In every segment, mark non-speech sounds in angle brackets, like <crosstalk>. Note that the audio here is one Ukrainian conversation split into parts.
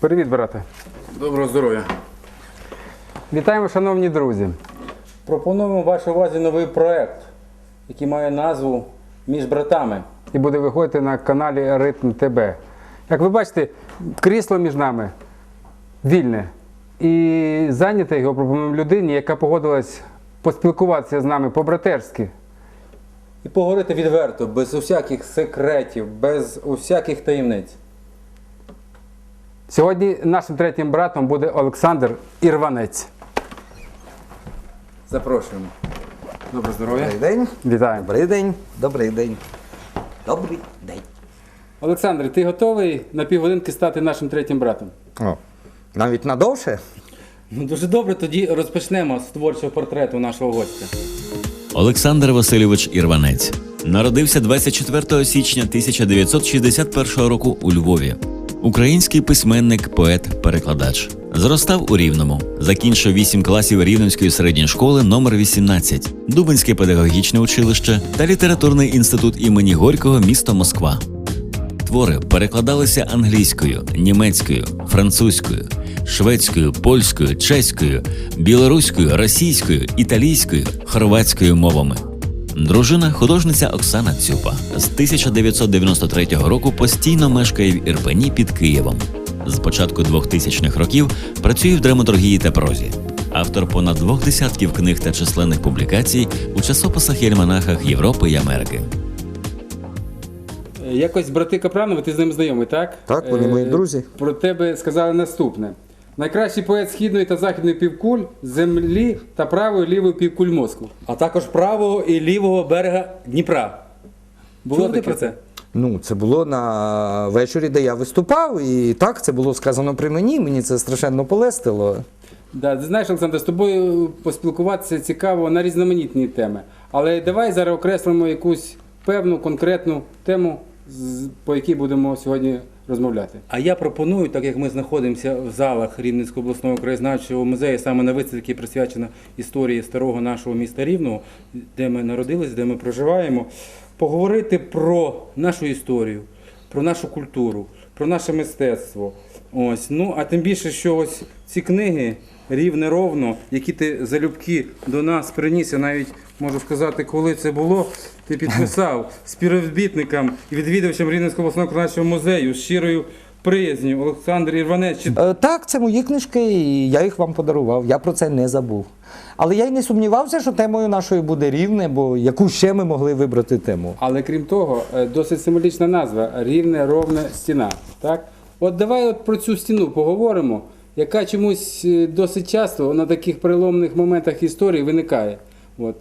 Привіт, брате. Доброго здоров'я. Вітаємо, шановні друзі. Пропонуємо вашій увазі новий проект, який має назву Між братами. І буде виходити на каналі Ритм ТБ. Як ви бачите, крісло між нами вільне. І зайняте його пропонуємо людині, яка погодилась поспілкуватися з нами по-братерськи. І поговорити відверто, без усяких секретів, без усяких таємниць. Сьогодні нашим третім братом буде Олександр Ірванець. Запрошуємо. Доброго здоров'я. Добрий день. Вітаємо. Добрий день. Добрий день. Добрий день. Олександр, ти готовий на півгодинки стати нашим третім братом? О, навіть надовше? Ну дуже добре, тоді розпочнемо з творчого портрету нашого гостя. Олександр Васильович Ірванець народився 24 січня 1961 року у Львові. Український письменник, поет, перекладач. Зростав у Рівному. Закінчив 8 класів Рівненської середньої школи номер 18, Дубинське педагогічне училище та літературний інститут імені Горького, місто Москва. Твори перекладалися англійською, німецькою, французькою, шведською, польською, чеською, білоруською, російською, італійською, хорватською мовами. Дружина художниця Оксана Цюпа з 1993 року постійно мешкає в Ірпені під Києвом. З початку 2000-х років працює в драматургії та прозі. Автор понад двох десятків книг та численних публікацій у часописах і альманахах Європи і Америки. Якось брати Капранови, ти з ними знайомий, так? Так, вони мої Е, друзі. Про тебе сказали наступне. Найкращий поет східної та західної півкуль, землі та правої і лівої півкуль мозку. А також правого і лівого берега Дніпра. Було Чули таке? про це? Ну, це було на вечорі, де я виступав, і так, це було сказано при мені. Мені це страшенно полестило. Да, ти знаєш, Олександр, з тобою поспілкуватися цікаво на різноманітні теми. Але давай зараз окреслимо якусь певну конкретну тему, по якій будемо сьогодні розмовляти. А я пропоную, так як ми знаходимося в залах Рівненського обласного краєзнавчого музею, саме на виставці присвячена історії старого нашого міста Рівного, де ми народились, де ми проживаємо, поговорити про нашу історію, про нашу культуру, про наше мистецтво. Ось. Ну, а тим більше, що ось ці книги рівне ровно, які ти залюбки до нас приніс, я навіть можу сказати, коли це було. Ти підписав <laughs> співробітникам і відвідувачам Рівненського обласного краєзнавчого музею з щирою приязню Олександр Ірванець. Так, це мої книжки, і я їх вам подарував. Я про це не забув. Але я й не сумнівався, що темою нашої буде рівне, бо яку ще ми могли вибрати тему. Але крім того, е, досить символічна назва рівне, ровне стіна. Так? От давай от про цю стіну поговоримо, яка чомусь е, досить часто на таких переломних моментах історії виникає. От.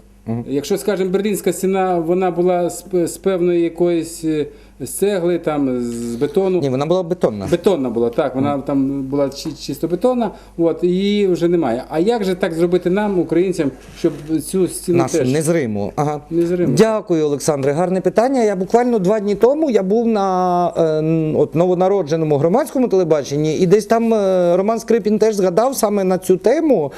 Якщо, скажімо, Берлінська стіна, вона була з, певної якоїсь е, з цегли, там, з бетону. Ні, вона була бетонна. Бетонна була, так, вона там була чи- чисто бетонна, от, і її вже немає. А як же так зробити нам, українцям, щоб цю стіну Нашу теж незриму. Ага. Незриму. Дякую, Олександре. Гарне питання. Я буквально два дні тому я був на е, от, новонародженому громадському телебаченні, і десь там е, Роман Скрипін теж згадав саме на цю тему.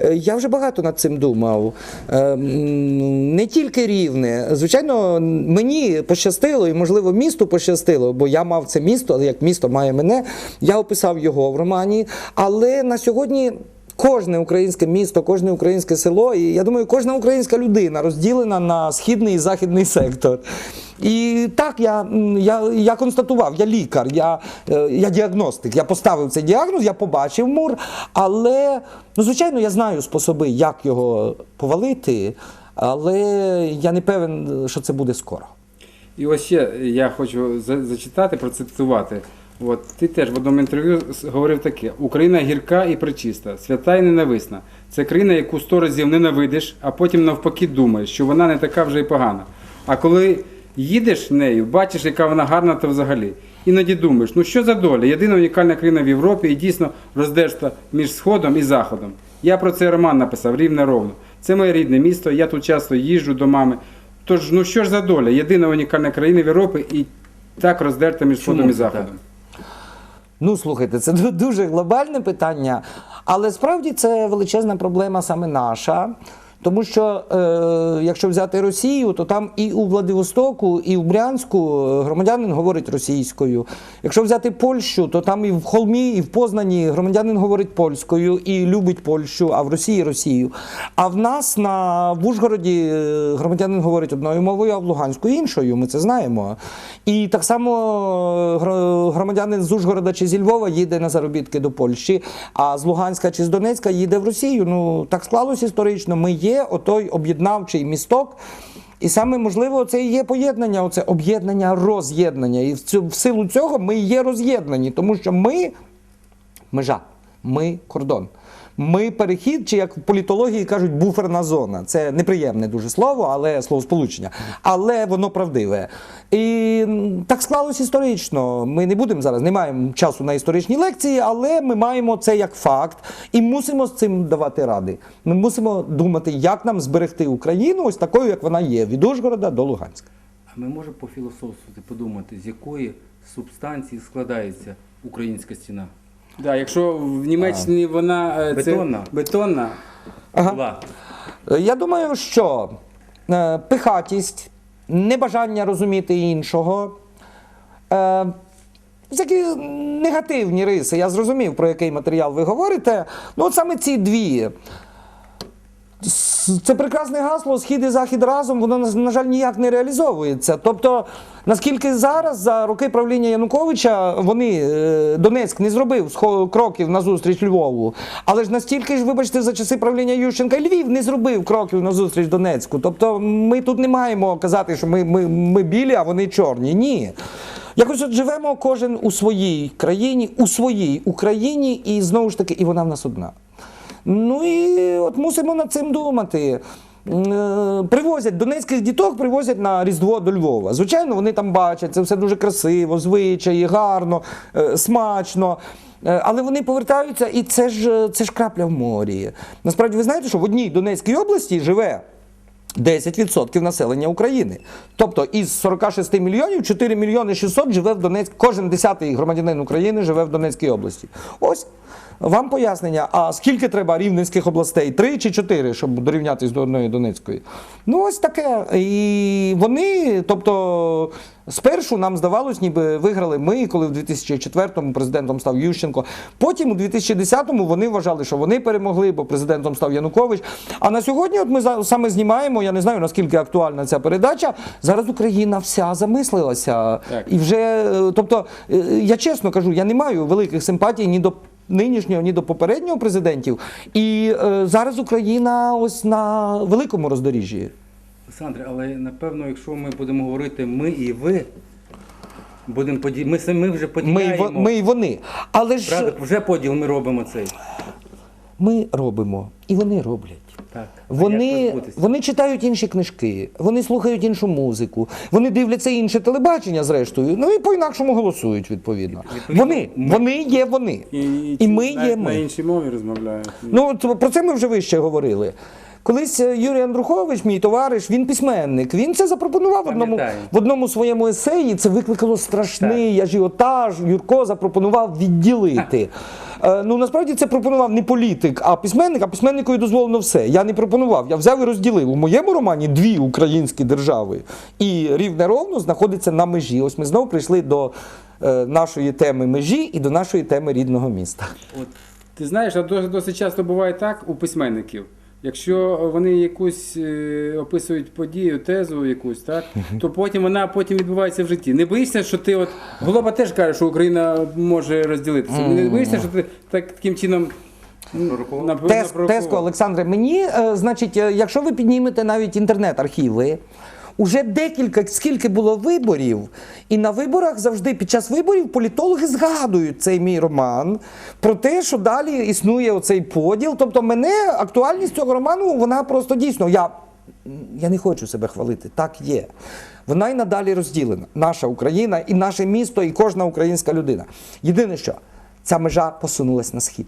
Е, Я вже багато над цим думав. Е, Не тільки рівне. Звичайно, мені пощастило, і можливо місту пощастило, бо я мав це місто, але як місто має мене. Я описав його в романі. Але на сьогодні Кожне українське місто, кожне українське село, і я думаю, кожна українська людина розділена на східний і західний сектор. І так я, я, я констатував, я лікар, я, е, я діагностик. Я поставив цей діагноз, я побачив мур, але ну, звичайно я знаю способи, як його повалити, але я не певен, що це буде скоро. І ось ще я хочу зачитати, процитувати. От ти теж в одному інтерв'ю говорив таке: Україна гірка і пречиста, свята і ненависна. Це країна, яку сто разів ненавидиш, а потім навпаки думаєш, що вона не така вже й погана. А коли їдеш нею, бачиш, яка вона гарна, то взагалі. Іноді думаєш, ну що за доля? Єдина унікальна країна в Європі і дійсно роздержта між Сходом і Заходом. Я про це роман написав рівне ровно. Це моє рідне місто, я тут часто їжджу до мами. Тож, ну що ж за доля? Єдина унікальна країна в Європі і так роздерта між Сходом і Заходом. Ну, слухайте, це ду- дуже глобальне питання, але справді це величезна проблема саме наша. Тому що е, якщо взяти Росію, то там і у Владивостоку, і в Брянську е, громадянин говорить російською. Якщо взяти Польщу, то там і в Холмі, і в Познані громадянин говорить польською і любить Польщу, а в Росії Росію. А в нас на в Ужгороді е, громадянин говорить одною мовою, а в Луганську іншою. Ми це знаємо. І так само е, громадянин з Ужгорода чи зі Львова їде на заробітки до Польщі, а з Луганська чи з Донецька їде в Росію. Ну так склалось історично. Ми є отой об'єднавчий місток. І саме можливо, це і є поєднання, оце об'єднання, роз'єднання. І в, цю, в силу цього ми і є роз'єднані, тому що ми межа, ми кордон. Ми перехід, чи як в політології кажуть, буферна зона. Це неприємне дуже слово, але словосполучення. Але воно правдиве. І так склалось історично. Ми не будемо зараз, не маємо часу на історичні лекції, але ми маємо це як факт і мусимо з цим давати ради. Ми мусимо думати, як нам зберегти Україну ось такою, як вона є, від Ужгорода до Луганська. А ми можемо пофілософствувати, подумати, з якої субстанції складається українська стіна? Да, якщо в Німеччині вона е, це Бетонна. бетонна, Ага. Була. Е, Я думаю, що е, пихатість, небажання розуміти іншого. Е, Всякі негативні риси, я зрозумів, про який матеріал ви говорите. Ну, от саме ці дві. С- Це прекрасне гасло Схід і Захід разом, воно, на- на жаль, ніяк не реалізовується. Тобто, наскільки зараз, за роки правління Януковича, вони, е, Донецьк не зробив кроків назустріч Львову, але ж настільки ж, вибачте, за часи правління Ющенка, Львів не зробив кроків назустріч Донецьку. Тобто, ми тут не маємо казати, що ми, ми, ми білі, а вони чорні. Ні. Якось от живемо кожен у своїй країні, у своїй Україні, і знову ж таки, і вона в нас одна. Ну і от мусимо над цим думати. Е, Привозять донецьких діток, привозять на Різдво до Львова. Звичайно, вони там бачать, це все дуже красиво, звичаї, гарно, е, смачно. Е, Але вони повертаються, і це ж, це ж крапля в морі. Насправді, ви знаєте, що в одній Донецькій області живе 10% населення України. Тобто із 46 мільйонів 4 мільйони 600 живе в Донецьк. Кожен десятий громадянин України живе в Донецькій області. Ось вам пояснення. А скільки треба рівненських областей? Три чи чотири, щоб дорівнятися до одної Донецької? Ну ось таке. І вони, тобто, спершу нам здавалось, ніби виграли ми, коли в 2004-му президентом став Ющенко. Потім у 2010-му вони вважали, що вони перемогли, бо президентом став Янукович. А на сьогодні, от ми саме знімаємо, я не знаю наскільки актуальна ця передача. Зараз Україна вся замислилася. Так. І вже, е, тобто, е, я чесно кажу, я не маю великих симпатій ні до. Нинішнього, ні до попереднього президентів, і е, зараз Україна ось на великому роздоріжжі. Олександре, але напевно, якщо ми будемо говорити ми і ви, будемо поді... ми самі вже поділяємо. во- ми і вони. Але ж Правда, вже поділ ми робимо цей. ми робимо, і вони роблять. Так. А як Вони, позбутися? вони читають інші книжки, вони слухають іншу музику, вони дивляться інше телебачення, зрештою, ну і по-інакшому голосують, відповідно. Відповідно, Вони, ми- вони є вони. І, ми на, є на ми. іншій мові розмовляють. Ну, от про це ми вже вище говорили. Колись е, Юрій Андрухович, мій товариш, він письменник. Він це запропонував в одному, в одному своєму есеї. Це викликало страшний ажіотаж. Юрко запропонував відділити. Е, ну насправді це пропонував не політик, а письменник, а письменникові дозволено все. Я не пропонував. Я взяв і розділив. У моєму романі дві українські держави. І рівне ровно знаходиться на межі. Ось ми знову прийшли до е, нашої теми межі і до нашої теми рідного міста. От Ти знаєш, а досить, досить часто буває так у письменників. Якщо вони якусь е, описують подію, тезу якусь, так, то потім вона потім відбувається в житті. Не боїшся, що ти от Голоба теж каже, що Україна може розділитися. Не боїшся, що ти так таким чином? Теско, Олександре, мені, е, значить, е, якщо ви піднімете навіть інтернет-архіви, уже декілька, скільки було виборів, і на виборах завжди під час виборів політологи згадують цей мій роман про те, що далі існує оцей поділ. Тобто, мене актуальність цього роману, вона просто дійсно. Я, я не хочу себе хвалити, так є. Вона й надалі розділена. Наша Україна і наше місто, і кожна українська людина. Єдине що, ця межа посунулась на схід.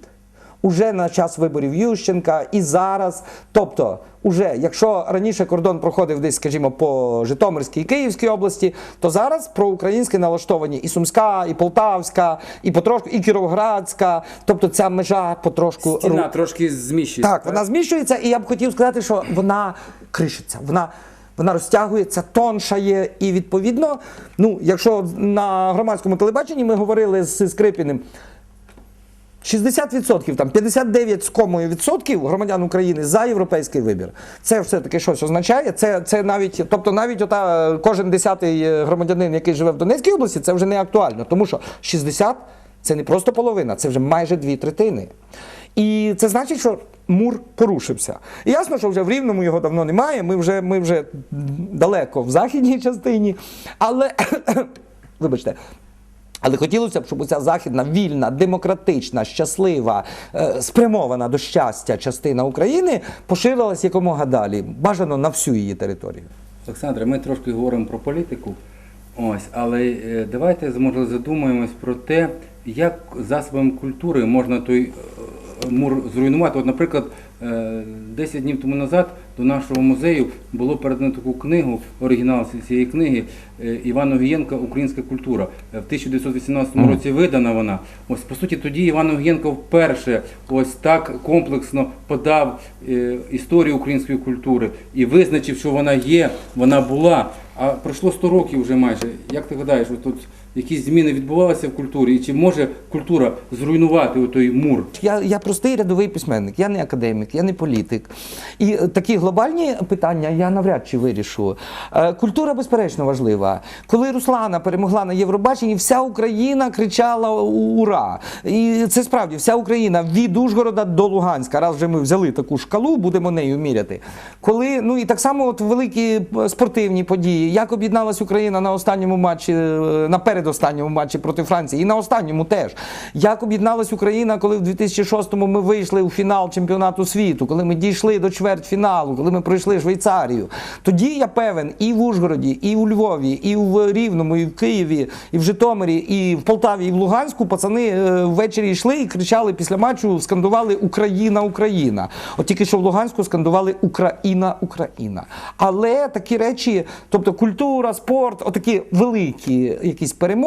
Уже на час виборів Ющенка і зараз. Тобто, уже, якщо раніше кордон проходив десь, скажімо, по Житомирській і Київській області, то зараз проукраїнське налаштовані і Сумська, і Полтавська, і потрошку, і Кіровоградська. Тобто ця межа потрошку Стіна ру- трошки зміщується. так, вона зміщується, і я б хотів сказати, що вона кришиться, вона, вона розтягується, тоншає. І відповідно, ну, якщо на громадському телебаченні ми говорили з Скрипіним. 60%, там 59 з комою відсотків громадян України за європейський вибір. Це все таки щось означає. Це, це навіть, тобто навіть ота е, кожен десятий е, громадянин, який живе в Донецькій області, це вже не актуально, тому що 60 це не просто половина, це вже майже дві третини. І це значить, що мур порушився. І ясно, що вже в Рівному його давно немає. Ми вже, ми вже далеко в західній частині. Але <coughs> вибачте. Але хотілося б, щоб уся західна, вільна, демократична, щаслива, е, спрямована до щастя частина України поширилась якомога далі, бажано на всю її територію. Олександре, ми трошки говоримо про політику. Ось, але е, давайте може задумаємось про те, як засобами культури можна той е, мур зруйнувати. От, наприклад, е, 10 днів тому назад до нашого музею було передано таку книгу, оригінал цієї книги е, Івана Огієнка Українська культура. Е, В 1918 році видана вона. Ось по суті, тоді Іван Огієнко вперше ось так комплексно подав е, історію української культури і визначив, що вона є, вона була. А пройшло 100 років вже майже. Як ти гадаєш, от тут якісь зміни відбувалися в культурі? І чи може культура зруйнувати той мур? Я, я простий рядовий письменник, я не академік, я не політик. І е, такі глобальні питання я навряд чи вирішу. Е, Культура, безперечно, важлива. Коли Руслана перемогла на Євробаченні, вся Україна кричала «Ура!». І це справді вся Україна від Ужгорода до Луганська. Раз вже ми взяли таку шкалу, будемо нею міряти. Коли, ну і так само от великі е, спортивні події, як об'єдналась Україна на останньому матчі, е, на передостанньому матчі проти Франції, і на останньому теж. Як об'єдналась Україна, коли в 2006-му ми вийшли у фінал чемпіонату світу, коли ми дійшли до чвертьфіналу, коли ми пройшли Швейцарію. Тоді я певен, і в Ужгороді, і у Львові, і в Рівному, і в Києві, і в Житомирі, і в Полтаві, і в Луганську пацани е, ввечері йшли і кричали після матчу, скандували Україна, Україна. От тільки що в Луганську скандували Україна, Україна. Але такі речі, тобто культура, спорт, отакі великі якісь перемоги.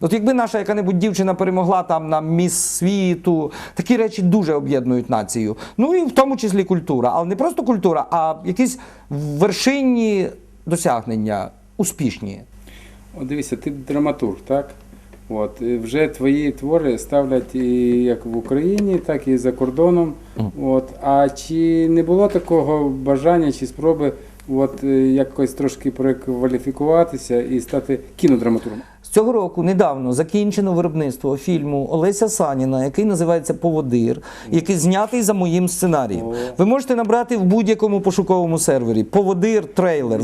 От якби наша яка-небудь дівчина перемогла там на міс світу, такі речі дуже об'єднують націю. Ну і в тому числі культура, але не просто культура, а якісь вершинні досягнення, успішні. От дивися, ти драматург, так? От, вже твої твори ставлять і як в Україні, так і за кордоном. От, а чи не було такого бажання чи спроби от, якось трошки перекваліфікуватися і стати кінодраматургом? Цього року недавно закінчено виробництво фільму Олеся Саніна, який називається Поводир, який знятий за моїм сценарієм. Ви можете набрати в будь-якому пошуковому сервері Поводир трейлер.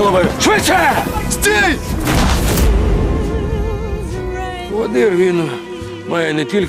Ловив! Швидше! Стій! Водир він має не тільки